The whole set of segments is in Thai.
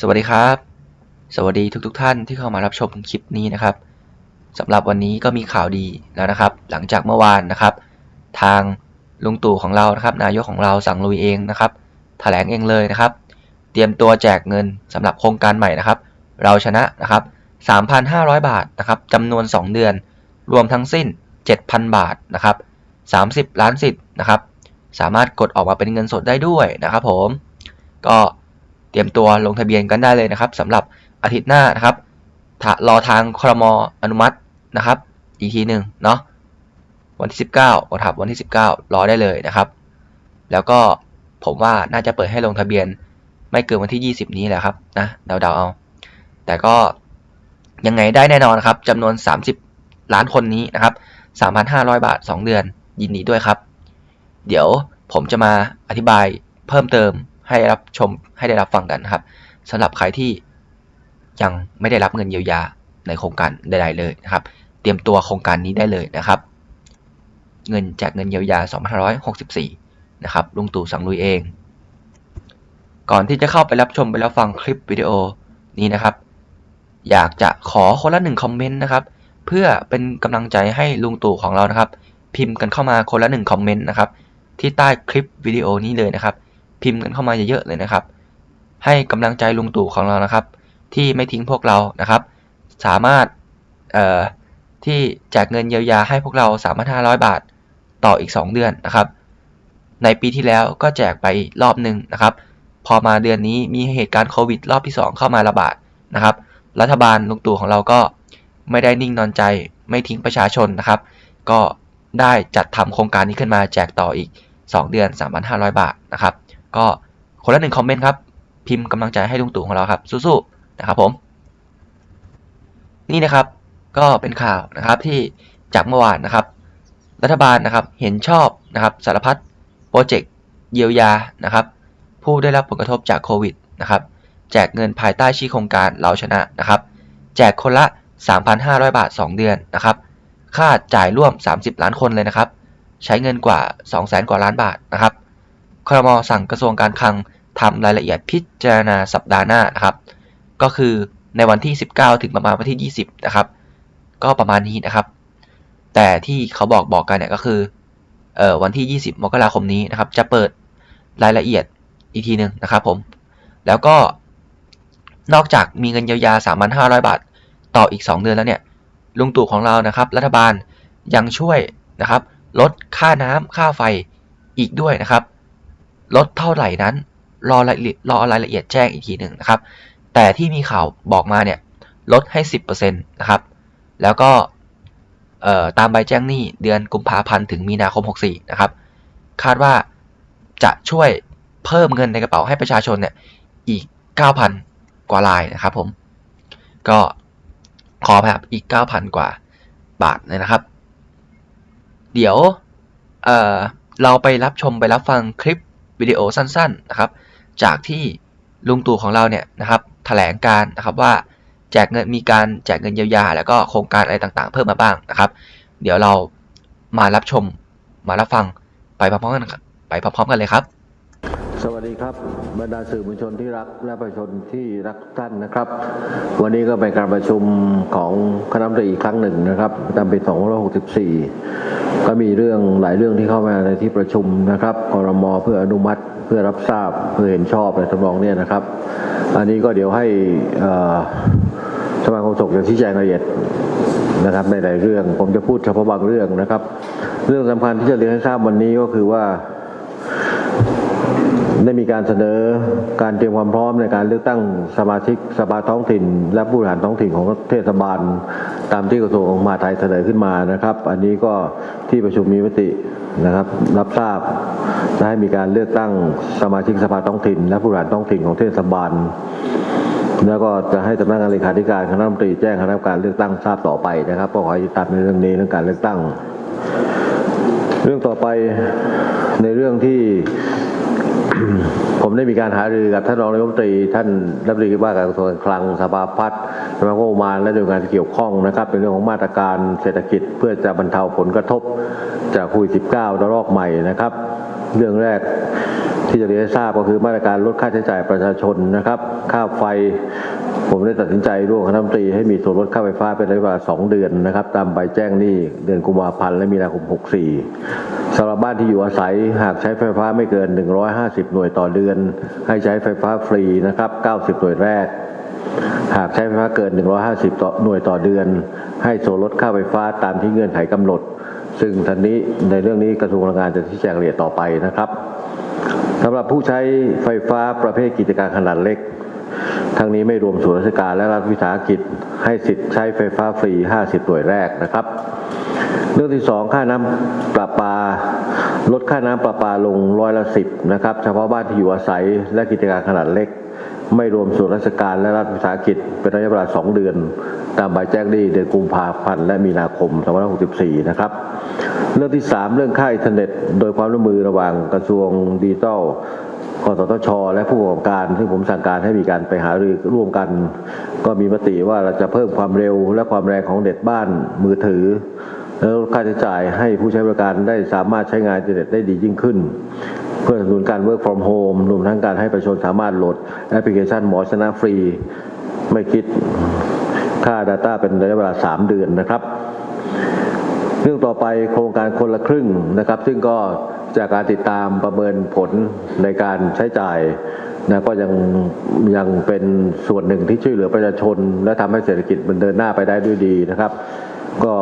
สวัสดีครับ สวัสดีทุกๆทท่านที่เข้ามารับชมคลิปนี้นะครับสำหรับวันนี้ก็มีข่าวดีแล้วนะครับ หลังจากเมื่อวานนะครับ ทางลุงตู่ของเรานะครับ นายกของเราสั่งลุยเองนะครับแถลงเองเลยนะครับ เตรียมตัวแจกเงินสำหรับโครงการใหม่นะครับ เราชนะนะครับ 3,500 บาทนะครับจำนวน 2 เดือน รวมทั้งสิ้น 7,000 บาทนะครับ 30 ล้านสิทธิ์นะครับ สามารถกดออกมาเป็นเงินสดได้ด้วยนะครับ ผมก็ เตรียมตัวลงทะเบียนกันได้เลยนะครับสำหรับอาทิตย์หน้านะครับรอทางครมอนุมัตินะครับ อีกทีหนึ่งเนาะวันที่ 19นะครับวันที่ 19 รอได้เลยนะครับ แล้วก็ผมว่าน่าจะเปิดให้ลงทะเบียน ไม่เกินวันที่ 20 นี้แหละครับนะเดาๆเอา แต่ก็ยังไงได้แน่นอนครับจำนวน 30 ล้านคนนี้นะครับ 3,500 บาท 2 เดือน ยินดีด้วยครับ เดี๋ยวผมจะมาอธิบายเพิ่มเติม ให้รับชมให้ได้รับฟังกันนะครับสำหรับใครที่ยังไม่ได้รับเงินเยียวยาในโครงการใดๆเลยนะครับ เตรียมตัวโครงการนี้ได้เลยนะครับ เงินจากเงินเยียวยา 2564 นะครับลุงตู่สั่งลุยเอง ก่อนที่จะเข้าไปรับชมไปรับฟังคลิปวิดีโอนี้นะครับ อยากจะขอคนละหนึ่งคอมเมนต์นะครับ เพื่อเป็นกำลังใจให้ลุงตู่ของเรานะครับ พิมพ์กันเข้ามาคนละหนึ่งคอมเมนต์นะครับ ที่ใต้คลิปวิดีโอนี้เลยนะครับ พิมพ์กันเข้ามาเยอะๆเลยนะครับ ให้กำลังใจลุงตู่ของเรานะครับ ที่ไม่ทิ้งพวกเรานะครับ สามารถที่แจกเงินเยียวยาให้พวกเรา3,500 บาทต่ออีก 2 เดือนนะครับ ในปีที่แล้วก็แจกไปรอบหนึ่งนะครับ พอมาเดือนนี้มีเหตุการณ์โควิดรอบที่ 2 เข้ามาระบาดนะครับ รัฐบาลลุงตู่ของเราก็ไม่ได้นิ่งนอนใจ ไม่ทิ้งประชาชนนะครับ ก็ได้จัดทำโครงการนี้ขึ้นมาแจกต่ออีก 2 เดือน 3,500 บาทนะครับ ก็คนละหนึ่งคอมเมนต์ครับพิมพ์กำลังใจให้ลุงตู่ของเราครับสู้ๆนะครับผมนี่นะครับก็เป็นข่าวนะครับที่จากเมื่อวานนะครับ รัฐบาลนะครับเห็นชอบนะครับสารพัดโปรเจกต์เยียวยานะครับ ผู้ได้รับผลกระทบจากโควิดนะครับ แจกเงินภายใต้ชื่อโครงการเราชนะนะครับ แจกคนละ 3,500 บาท 2 เดือนนะครับ ค่าจ่ายร่วม 30 ล้านคนเลยนะครับ ใช้เงินกว่า 200,000 กว่าล้านบาทนะครับ ครมสั่งกระทรวงการคลังทำรายละเอียดพิจารณาสัปดาห์หน้านะครับ ก็คือในวันที่ 19 ถึงประมาณวันที่ 20 นะครับ ก็ประมาณนี้นะครับ แต่ที่เขาบอกบอกกันเนี่ยก็คือเอ่อวันที่ 20 มกราคมนี้นะครับ จะเปิดรายละเอียดอีกทีหนึ่งนะครับผม แล้วก็นอกจากมีเงินเยียวยา 3,500 บาท ต่ออีก 2 เดือนแล้วเนี่ย ลุงตู่ของเรานะครับ รัฐบาลยังช่วยนะครับ ลดค่าน้ำค่าไฟอีกด้วยนะครับ ลดเท่าไหร่นั้น รอรายละเอียดรอรายละเอียดแจ้งอีกทีหนึ่งนะครับ แต่ที่มีข่าวบอกมาเนี่ยลดให้ 10%นะครับ แล้วก็ตามใบแจ้งหนี้เดือนกุมภาพันธ์ถึงมีนาคม 64 นะครับ คาดว่าจะช่วยเพิ่มเงินในกระเป๋าให้ประชาชนเนี่ยอีก 9,000 กว่าลายนะครับผม ก็ขอแบบอีก 9,000 กว่าบาทเลยนะครับ เดี๋ยวเเราไปรับชมไปรับฟังคลิป วิดีโอสั้นๆนะครับ จากที่ลุงตู่ของเราเนี่ยนะครับแถลงการนะครับว่าแจกเงินมีการแจกเงินเยียวยา แล้วก็โครงการอะไรต่างๆ เพิ่มมาบ้างนะครับ เดี๋ยวเรามารับชมมารับฟังไปพร้อมๆกันครับไปพร้อมๆกันเลยครับ สวัสดีครับบรรดาสื่อมวลชนที่รักและประชาชนที่รักท่านนะครับ วันนี้ก็เป็นการประชุมของคณะรัฐมนตรีอีกครั้งหนึ่งนะครับตามปี2564 ก็มีเรื่องหลายเรื่องที่เข้ามาในที่ประชุมนะครับคอรมอเพื่ออนุมัติเพื่อรับทราบเพื่อเห็นชอบในทำนองเนี้นะครับ อันนี้ก็เดี๋ยวให้สมาคมสงฆ์จะชี้แจงรายละเอียดนะครับในหลายเรื่อง ผมจะพูดเฉพาะบางเรื่องนะครับ เรื่องสำคัญที่จะเรียนให้ทราบวันนี้ก็คือว่า ได้มีการเสนอการเตรียมความพร้อมในการเลือกตั้งสมาชิกสภาท้องถิ่น และผู้บริหารท้องถิ่นของเทศบาล ตามที่กระทรวงมหาดไทยเสนอขึ้นมานะครับ อันนี้ก็ที่ประชุมมีมตินะครับรับทราบและให้มีการเลือกตั้งสมาชิกสภาท้องถิ่น และผู้บริหารท้องถิ่นของเทศบาล แล้วก็จะให้สำนักงานเลขาธิการคณะรัฐมนตรีแจ้งคณะกรรมการเลือกตั้งทราบต่อไปนะครับก็ขอให้ติดตามในเรื่องนี้เรื่องการเลือกตั้ง เรื่องต่อไปในเรื่องที่ ผมได้มีการหารือกับท่านรองนายกรัฐมนตรี ท่านรัฐมนตรีว่าการกระทรวงคลังสภาพัฒน์สำนักงบประมาณและหน่วยงานที่เกี่ยวข้องนะครับเป็นเรื่องของมาตรการเศรษฐกิจเพื่อจะบรรเทาผลกระทบจากโควิด -19 ระลอกใหม่นะครับ เรื่องแรกที่จะเรียนให้ทราบก็คือมาตรการลดค่าใช้จ่ายประชาชนนะครับ ค่าไฟ ผมได้ตัดสินใจร่วมคณะมนตรีให้มีส่วนลดค่าไฟฟ้าเป็นระยะเวลา2เดือนนะครับ ตามใบแจ้งหนี้เดือนกุมภาพันธ์และมีนาคม 64สำหรับบ้านที่อยู่อาศัยหากใช้ไฟฟ้าไม่เกิน 150 หน่วยต่อเดือน ให้ใช้ไฟฟ้าฟรีนะครับ 90 หน่วยแรก หากใช้ไฟฟ้าเกิน 150 ต่อหน่วยต่อเดือน ให้ส่วนลดค่าไฟฟ้าตามที่เงื่อนไขกำหนด ซึ่งทันนี้ในเรื่องนี้กระทรวงพลังงานจะชี้แจงรายละเอียดต่อไปนะครับสำหรับผู้ใช้ไฟฟ้าประเภทกิจการขนาดเล็ก ทั้งนี้ไม่รวมส่วนราชการและรัฐวิสาหกิจ ให้สิทธิ์ใช้ไฟฟ้าฟรี 50หน่วยแรกนะครับ เรื่องที่สองค่าน้ำประปา ลดค่าน้ำประปาลงร้อยละสิบนะครับเฉพาะบ้านที่อยู่อาศัยและกิจการขนาดเล็ก ไม่รวมส่วนราชการและรัฐวิสาหกิจ เป็นระยะเวลา 2 เดือน ตามใบแจ้งหนี้เดือนกุมภาพันธ์และมีนาคม2564 นะครับเรื่องที่ 3 เรื่องค่าอินเทอร์เน็ต โดยความร่วมมือระหว่างกระทรวงดิจิทัล กสทช และผู้ประกอบการซึ่งผมสั่งการให้มีการไปหารือร่วมกัน ก็มีมติว่าเราจะเพิ่มความเร็วและความแรงของเน็ตบ้านมือถือ แล้วลดค่าใช้จ่ายให้ผู้ใช้บริการได้สามารถใช้งานอินเทอร์เน็ตได้ดียิ่งขึ้น เพื่อสนับสนุนการ work from home รวมทั้งการให้ประชาชนสามารถโหลดแอปพลิเคชันหมอชนะฟรี ไม่คิดค่า Data เป็นระยะเวลา 3 เดือนนะครับ เรื่องต่อไปโครงการคนละครึ่งนะครับ ซึ่งก็จากการติดตามประเมินผลในการใช้จ่ายนะก็ยังยังเป็นส่วนหนึ่งที่ช่วยเหลือประชาชน และทำให้เศรษฐกิจมันเดินหน้าไปได้ด้วยดีนะครับ ก็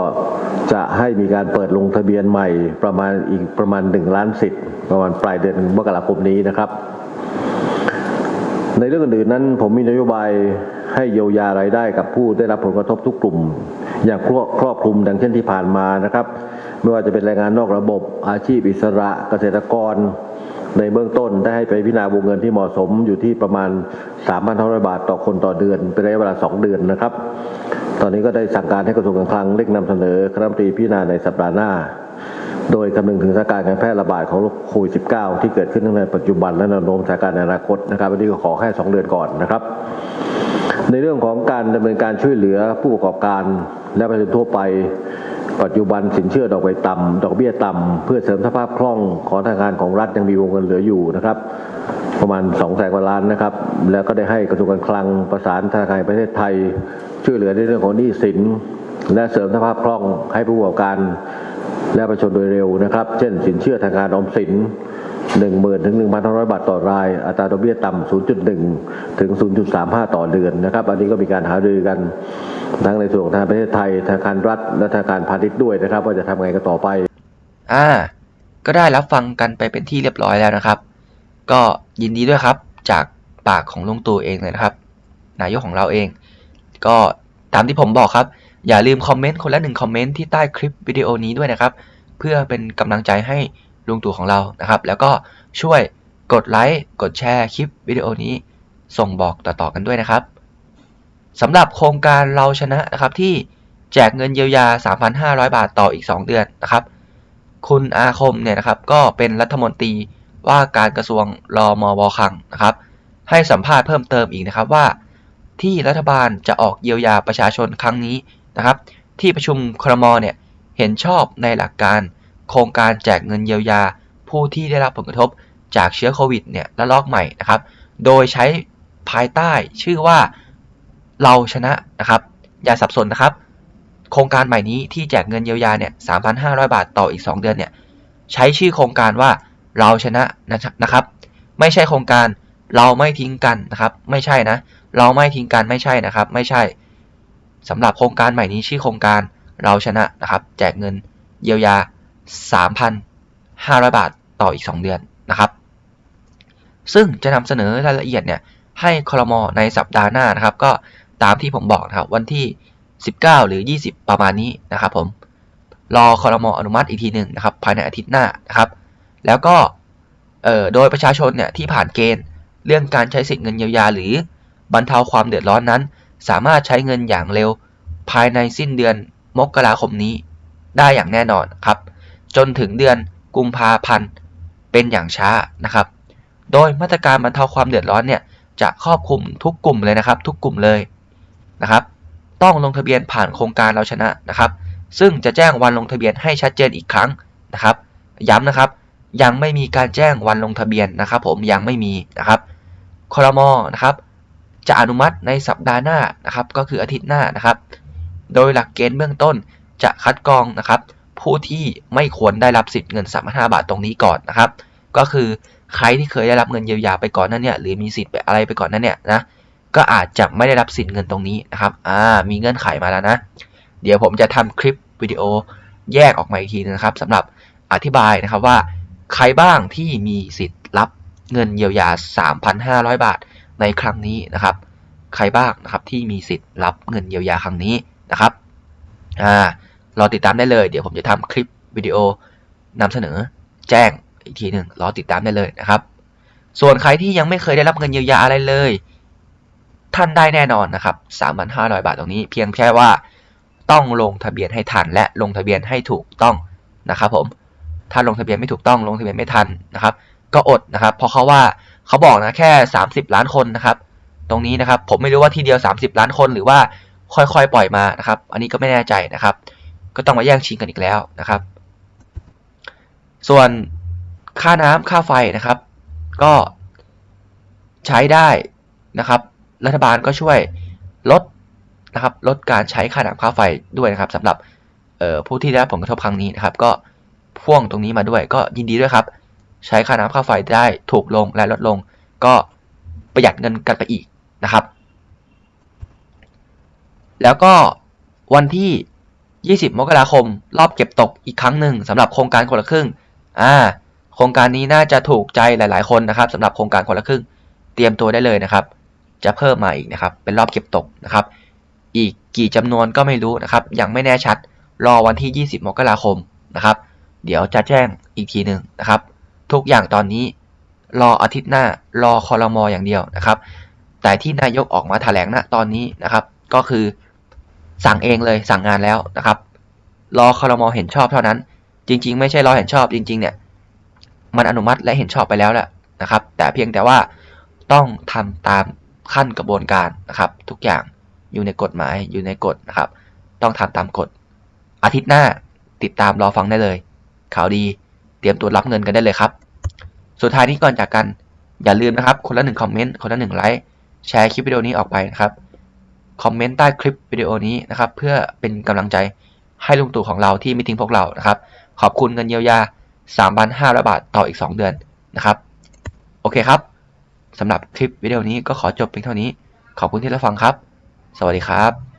จะให้มีการเปิดลงทะเบียนใหม่ประมาณอีกประมาณ 1 ล้านสิทธิ์ประมาณปลายเดือนมกราคมนี้นะครับ ในเรื่องอื่นนั้น ผมมีนโยบายให้เยียวยารายได้กับผู้ได้รับผลกระทบทุกกลุ่ม อย่างครอบครอบคลุมดังเช่นที่ผ่านมานะครับ ไม่ว่าจะเป็นแรงงานนอกระบบอาชีพอิสระเกษตรกร ในเบื้องต้นได้ให้ไปพิจารณาวงเงินที่เหมาะสมอยู่ที่ประมาณ 3,500 บาทต่อคนต่อเดือน เป็นระยะเวลา 2 เดือนนะครับ ตอนนี้ก็ได้สั่งการให้กระทรวงการคลังเร่งนำเสนอคณะรัฐมนตรีพิจารณาในสัปดาห์หน้า โดยคำนึงถึงสถานการณ์การแพร่ระบาดของโรคโควิด -19 ที่เกิดขึ้นทั้งในปัจจุบันและแนวโน้มสถานการณ์ในอนาคตนะครับวันนี้ก็ขอแค่2เดือนก่อนนะครับ ในเรื่องของการดำเนินการช่วยเหลือผู้ประกอบการและประชาชนทั่วไป ปัจจุบันสินเชื่อดอกเบี้ยต่ำดอกเบี้ยต่ำเพื่อเสริมสภาพคล่องของธนาคารของรัฐยังมีวงเงินเหลืออยู่นะครับประมาณ2แสนกว่าล้านนะครับ แล้วก็ได้ให้กระทรวงการคลังประสานธนาคารแห่งประเทศไทย ช่วยเหลือในเรื่องของหนี้สิน และเสริมสภาพคล่องให้ผู้ประกอบการ และประชาชนโดยเร็วนะครับ เช่น สินเชื่อทางการออมสิน10,000ถึง1,500 บาทต่อราย อัตราดอกเบี้ยต่ำ 0.1 ถึง 0.35 ต่อเดือนนะครับ อันนี้ก็มีการหารือกันทั้งในส่วนของธนาคารประเทศไทยธนาคารรัฐ และธนาคารพาณิชย์ด้วยนะครับ ว่าจะทำไงกันต่อไป อ่า ก็ได้รับฟังกันไปเป็นที่เรียบร้อยแล้วนะครับ ก็ยินดีด้วยครับจากปากของลุงตู่เองเลยนะครับ นายกของเราเอง ก็ตามที่ผมบอกครับ อย่าลืมคอมเมนต์คนละหนึ่งคอมเมนต์ที่ใต้คลิปวิดีโอนี้ด้วยนะครับ เพื่อเป็นกำลังใจให้ลุงตู่ของเรานะครับ แล้วก็ช่วยกดไลค์กดแชร์คลิปวิดีโอนี้ ส่งบอกต่อๆกันด้วยนะครับสำหรับโครงการเราชนะนะครับที่แจกเงินเยียวยา 3,500 บาทต่ออีก 2 เดือนนะครับ คุณอาคมเนี่ยนะครับก็เป็นรัฐมนตรีว่าการกระทรวงรอมวคลังนะครับ ให้สัมภาษณ์เพิ่มเติมอีกนะครับว่า ที่รัฐบาลจะออกเยียวยาประชาชนครั้งนี้ นะครับ ที่ประชุมครมเนี่ยเห็นชอบในหลักการ โครงการแจกเงินเยียวยา ผู้ที่ได้รับผลกระทบจากเชื้อโควิดเนี่ยระลอกใหม่นะครับ โดยใช้ภายใต้ชื่อว่าเราชนะนะครับ อย่าสับสนนะครับ โครงการใหม่นี้ที่แจกเงินเยียวยาเนี่ย 3,500 บาทต่ออีก 2 เดือนเนี่ย ใช้ชื่อโครงการว่าเราชนะนะครับ ไม่ใช่โครงการเราไม่ทิ้งกันนะครับ ไม่ใช่นะ เราไม่ทิ้งกันไม่ใช่นะครับ ไม่ใช่ สำหรับโครงการใหม่นี้ชื่อโครงการเราชนะนะครับ แจกเงินเยียวยา 3,500 บาทต่ออีก 2 เดือนนะครับ ซึ่งจะนำเสนอรายละเอียดเนี่ยให้คลมในสัปดาห์หน้านะครับ ก็ตามที่ผมบอกนะครับวันที่ 19 หรือ 20 ประมาณนี้นะครับผมรอคอรมออนุมัติอีกทีหนึ่งนะครับ ภายในอาทิตย์หน้านะครับ แล้วก็โดยประชาชนเนี่ยที่ผ่านเกณฑ์เรื่องการใช้สิทธิ์เงินเยียวยา หรือบรรเทาความเดือดร้อนนั้น สามารถใช้เงินอย่างเร็ว ภายในสิ้นเดือนมกราคมนี้ ได้อย่างแน่นอนครับ จนถึงเดือนกุมภาพันธ์เป็นอย่างช้านะครับ โดยมาตรการบรรเทาความเดือดร้อนเนี่ยจะครอบคลุมทุกกลุ่มเลยนะครับ ทุกกลุ่มเลยนะครับ ต้องลงทะเบียนผ่านโครงการเราชนะนะครับ ซึ่งจะแจ้งวันลงทะเบียนให้ชัดเจนอีกครั้งนะครับ ย้ำนะครับ ยังไม่มีการแจ้งวันลงทะเบียนนะครับ ผมยังไม่มีนะครับคอรมอนะครับ จะอนุมัติในสัปดาห์หน้านะครับก็คืออาทิตย์หน้านะครับ โดยหลักเกณฑ์เบื้องต้นจะคัดกรองนะครับ ผู้ที่ไม่ควรได้รับสิทธิ์เงิน3 5บาทตรงนี้ก่อนนะครับ ก็คือใครที่เคยได้รับเงินเยียวยาไปก่อนนั้นเนี่ยหรือมีสิทธิ์ไปอะไรไปก่อนนั้นเนี่ยนะก็อาจจะไม่ได้รับสิทธิ์เงินตรงนี้นะครับอ่ามีเงื่อนไขมาแล้วนะ เดี๋ยวผมจะทำคลิปวิดีโอแยกออกมาอีกทีนะครับสำหรับอธิบายนะครับว่า ใครบ้างที่มีสิทธิ์รับเงินเยียวยา 3,500 บาท ในครั้งนี้นะครับ ใครบ้างนะครับที่มีสิทธิ์รับเงินเยียวยาครั้งนี้นะครับอ่ารอติดตามได้เลยเดี๋ยวผมจะทำคลิปวิดีโอนำเสนอแจ้งอีกทีหนึ่งรอติดตามได้เลยนะครับ ส่วนใครที่ยังไม่เคยได้รับเงินเยียวยาอะไรเลย ท่านได้แน่นอนนะครับ 3,500 บาทตรงนี้ เพียงแค่ว่าต้องลงทะเบียนให้ทันและลงทะเบียนให้ถูกต้องนะครับผม ถ้าลงทะเบียนไม่ถูกต้องลงทะเบียนไม่ทันนะครับ ก็อดนะครับ เพราะเขาว่า เขาบอกนะแค่ 30 ล้านคนนะครับ ตรงนี้นะครับผมไม่รู้ว่าทีเดียว 30 ล้านคนหรือว่าค่อยๆ ปล่อยมานะครับ อันนี้ก็ไม่แน่ใจนะครับ ก็ต้องมาแย่งชิงกันอีกแล้วนะครับ ส่วนค่าน้ำค่าไฟนะครับ ก็ใช้ได้นะครับ รัฐบาลก็ช่วยลดนะครับลดการใช้ค่าน้ำค่าไฟด้วยนะครับสำหรับผู้ที่ได้รับผลกระทบครั้งนี้นะครับ ก็พ่วงตรงนี้มาด้วยก็ยินดีด้วยครับ ใช้ค่าน้ำค่าไฟได้ถูกลงและลดลง ก็ประหยัดเงินกันไปอีกนะครับ แล้วก็วันที่ 20 มกราคม รอบเก็บตกอีกครั้งหนึ่งสำหรับโครงการคนละครึ่งอ่าโครงการนี้น่าจะถูกใจหลาย ๆ คนนะครับสำหรับโครงการคนละครึ่ง เตรียมตัวได้เลยนะครับ จะเพิ่มมาอีกนะครับ เป็นรอบเก็บตกนะครับ อีกกี่จำนวนก็ไม่รู้นะครับ ยังไม่แน่ชัด รอวันที่ 20 มกราคมนะครับ เดี๋ยวจะแจ้งอีกทีหนึ่งนะครับ ทุกอย่างตอนนี้ รออาทิตย์หน้า รอคอรมออย่างเดียวนะครับ แต่ที่นายกออกมาแถลงณตอนนี้นะครับ ก็คือสั่งเองเลยสั่งงานแล้วนะครับ รอคอรมอเห็นชอบเท่านั้น จริง ๆ ไม่ใช่รอเห็นชอบจริง ๆ เนี่ย มันอนุมัติและเห็นชอบไปแล้วแหละนะครับ แต่เพียงแต่ว่าต้องทำตามขั้นกระบวนการนะครับ ทุกอย่างอยู่ในกฎหมายอยู่ในกฎนะครับ ต้องทำตามกฎอาทิตย์หน้าติดตามรอฟังได้เลยข่าวดีเตรียมตัวรับเงินกันได้เลยครับ สุดท้ายนี้ก่อนจากกัน อย่าลืมนะครับ คนละหนึ่งคอมเมนต์คนละหนึ่งไลค์แชร์คลิปวิดีโอนี้ออกไปนะครับคอมเมนต์ใต้คลิปวิดีโอนี้นะครับ เพื่อเป็นกำลังใจให้ลุงตู่ของเราที่ไม่ทิ้งพวกเรานะครับ ขอบคุณเงินเยียวยา 3,500 บาทต่ออีก 2 เดือนนะครับ โอเคครับสำหรับคลิปวิดีโอนี้ก็ขอจบเพียงเท่านี้ ขอบคุณที่รับฟังครับ สวัสดีครับ